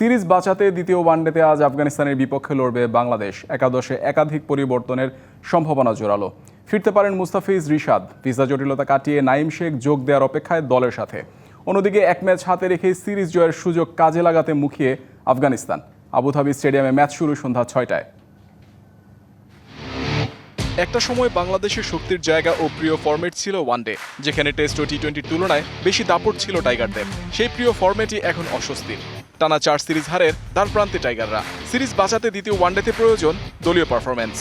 Series বাঁচাতে দ্বিতীয় ওয়ানডেতে আজ আফগানিস্তানের বিপক্ষে লড়বে বাংলাদেশ। একাদশে একাধিক পরিবর্তনের সম্ভাবনা জোরালো। ফিরতে পারেন মুস্তাফিজ রিশাদ। ভিসা জটিলতা কাটিয়ে নাইম শেখ যোগ দেওয়ার অপেক্ষায় দলের সাথে। অন্যদিকে এক ম্যাচ হাতে রেখে সিরিজ জয়ের সুযোগ কাজে লাগাতে মুখিয়ে আফগানিস্তান। আবুধাবি স্টেডিয়ামে ম্যাচ শুরু সন্ধ্যা ছয়টায়। একটা সময় বাংলাদেশের শক্তির জায়গা ও প্রিয় ফরম্যাট ছিল ওয়ানডে, যেখানে টেস্ট ও টি টোয়েন্টির তুলনায় বেশি দাপট ছিল টাইগারদের। সেই প্রিয় ফরম্যাটই এখন অস্বস্তির। টানা চার সিরিজ হারের দ্বার প্রান্তে টাইগাররা। সিরিজ বাঁচাতে দ্বিতীয় ওয়ানডেতে প্রয়োজন দলীয় পারফরম্যান্স।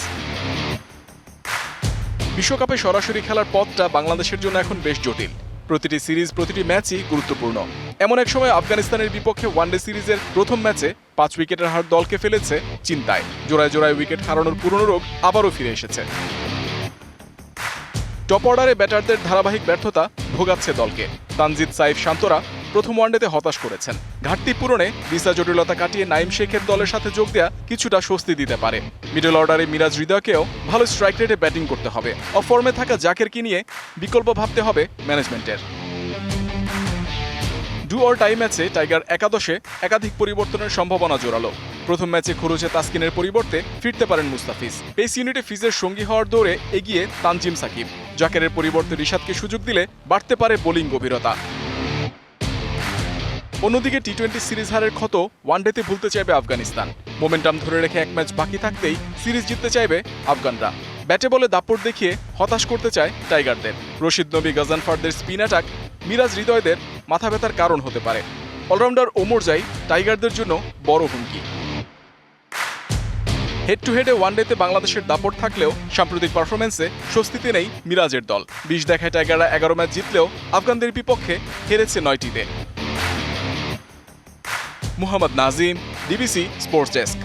বিশ্বকাপে সরাসরি খেলার পথটা বাংলাদেশের জন্য এখন বেশ জটিল। প্রতিটি সিরিজ, প্রতিটি ম্যাচই গুরুত্বপূর্ণ। এমন এক সময় আফগানিস্তানের বিপক্ষে ওয়ানডে সিরিজের প্রথম ম্যাচে পাঁচ উইকেটের হার দলকে ফেলেছে চিন্তায়। জোড়ায় জোড়ায় উইকেট হারানোর পুরনো রোগ আবারও ফিরে এসেছে। টপ অর্ডারে ব্যাটারদের ধারাবাহিক ব্যর্থতা ভোগাচ্ছে দলকে। তানজিদ সাইফ শান্তরা প্রথম ওয়ানডেতে হতাশ করেছেন। ঘাটতি পূরণে ভিসা জটিলতা কাটিয়ে নাইম শেখের দলের সাথে যোগ দেয়া কিছুটা স্বস্তি দিতে পারে। মিডল অর্ডারে মিরাজ হৃদয়কেও ভালো স্ট্রাইক রেটে ব্যাটিং করতে হবে। অফর্মে থাকা জাকেরকে নিয়ে বিকল্প ভাবতে হবে ম্যানেজমেন্টের। ডু অর টাই ম্যাচে টাইগার একাদশে একাধিক পরিবর্তনের সম্ভাবনা জোরালো। প্রথম ম্যাচে খরচে তাসকিনের পরিবর্তে ফিরতে পারেন মুস্তাফিজ। পেস ইউনিটে ফিজের সঙ্গী হওয়ার দৌড়ে এগিয়ে তানজিম সাকিব। জাকেরের পরিবর্তে রিশাদকে সুযোগ দিলে বাড়তে পারে বোলিং গভীরতা। অন্যদিকে টি টোয়েন্টি সিরিজ হারের ক্ষত ওয়ানডেতে ভুলতে চাইবে আফগানিস্তান। মোমেন্টাম ধরে রেখে এক ম্যাচ বাকি থাকতেই সিরিজ জিততে চাইবে আফগানরা। ব্যাটে বলে দাপট দেখিয়ে হতাশ করতে চায় টাইগারদের। রশিদ নবী, গাজানফারদের স্পিন অ্যাটাক মিরাজ হৃদয়দের মাথা ব্যথার কারণ হতে পারে। অলরাউন্ডার ওমর জাই টাইগারদের জন্য বড় হুমকি। হেড টু হেডে ওয়ানডেতে বাংলাদেশের দাপট থাকলেও সাম্প্রতিক পারফরমেন্সে স্বস্তিতে নেই মিরাজের দল। বিশ দেখায় টাইগাররা এগারো ম্যাচ জিতলেও আফগানদের বিপক্ষে হেরেছে নয়টিতে। Muhammad Nazim DBC sports desk